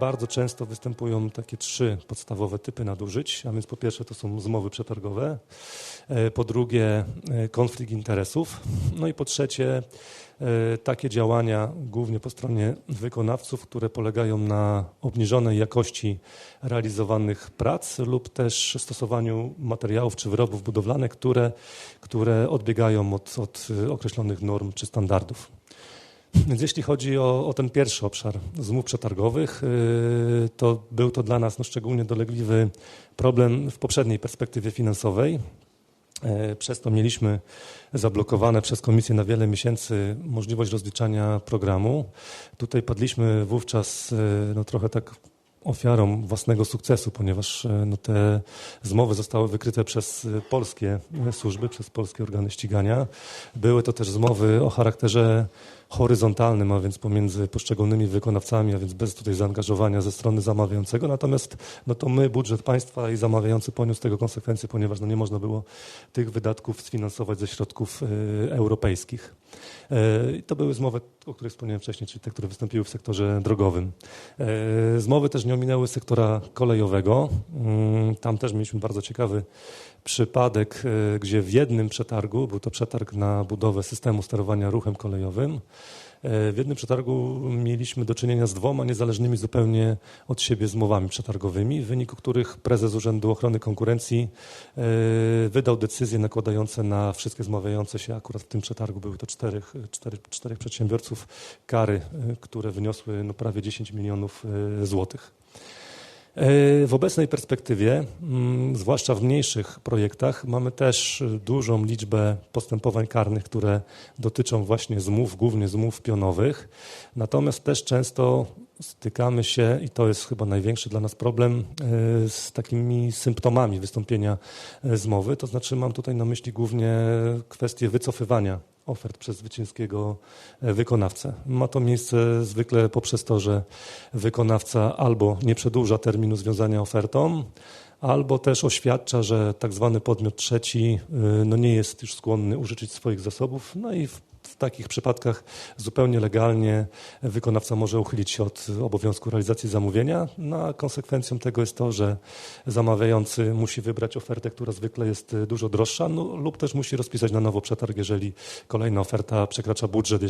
Bardzo często występują takie trzy podstawowe typy nadużyć, a więc po pierwsze to są zmowy przetargowe, e, po drugie e, konflikt interesów, no i po trzecie e, takie działania głównie po stronie wykonawców, które polegają na obniżonej jakości realizowanych prac lub też stosowaniu materiałów czy wyrobów budowlanych, które, które odbiegają od, od określonych norm czy standardów. Więc jeśli chodzi o, o ten pierwszy obszar zmów przetargowych, yy, to był to dla nas no, szczególnie dolegliwy problem w poprzedniej perspektywie finansowej. Yy, Przez to mieliśmy zablokowane przez komisję na wiele miesięcy możliwość rozliczania programu. Tutaj padliśmy wówczas yy, no, trochę tak ofiarą własnego sukcesu, ponieważ e, no, te zmowy zostały wykryte przez e, polskie e, służby, przez polskie organy ścigania. Były to też zmowy o charakterze horyzontalnym, a więc pomiędzy poszczególnymi wykonawcami, a więc bez tutaj zaangażowania ze strony zamawiającego. Natomiast no to my, budżet państwa i zamawiający poniósł tego konsekwencje, ponieważ no nie można było tych wydatków sfinansować ze środków e, europejskich. E, I to były zmowy, o których wspomniałem wcześniej, czyli te, które wystąpiły w sektorze drogowym. E, Zmowy też nie ominęły sektora kolejowego. Mm, Tam też mieliśmy bardzo ciekawy przypadek, e, gdzie w jednym przetargu, był to przetarg na budowę systemu sterowania ruchem kolejowym, w jednym przetargu mieliśmy do czynienia z dwoma niezależnymi zupełnie od siebie zmowami przetargowymi, w wyniku których prezes Urzędu Ochrony Konkurencji e, wydał decyzje nakładające na wszystkie zmawiające się, akurat w tym przetargu były to czterech, cztery, czterech przedsiębiorców, kary, e, które wyniosły no, prawie 10 milionów e, złotych. E, W obecnej perspektywie, mm, zwłaszcza w mniejszych projektach, mamy też dużą liczbę postępowań karnych, które dotyczą właśnie zmów, głównie zmów pionowych. Natomiast też często stykamy się, i to jest chyba największy dla nas problem, e, z takimi symptomami wystąpienia e, zmowy. To znaczy, mam tutaj na myśli głównie kwestię wycofywania ofert przez zwycięskiego e, wykonawcę. Ma to miejsce zwykle poprzez to, że wykonawca albo nie przedłuża terminu związania ofertą, albo też oświadcza, że tak zwany podmiot trzeci y, no nie jest już skłonny użyczyć swoich zasobów, no i w, takich przypadkach zupełnie legalnie wykonawca może uchylić się od obowiązku realizacji zamówienia. No, a konsekwencją tego jest to, że zamawiający musi wybrać ofertę, która zwykle jest y, dużo droższa, no, lub też musi rozpisać na nowo przetarg, jeżeli kolejna oferta przekracza budżet,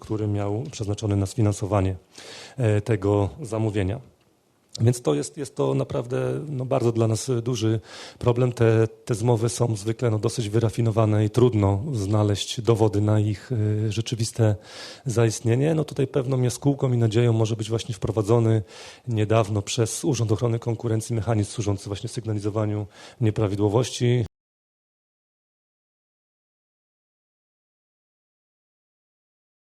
który miał przeznaczony na sfinansowanie e, tego zamówienia. Więc to jest, jest to naprawdę no, bardzo dla nas duży problem. Te, te zmowy są zwykle no, dosyć wyrafinowane i trudno znaleźć dowody na ich y, rzeczywiste zaistnienie. No tutaj pewną jaskółką i nadzieją może być właśnie wprowadzony niedawno przez Urząd Ochrony Konkurencji mechanizm służący właśnie sygnalizowaniu nieprawidłowości.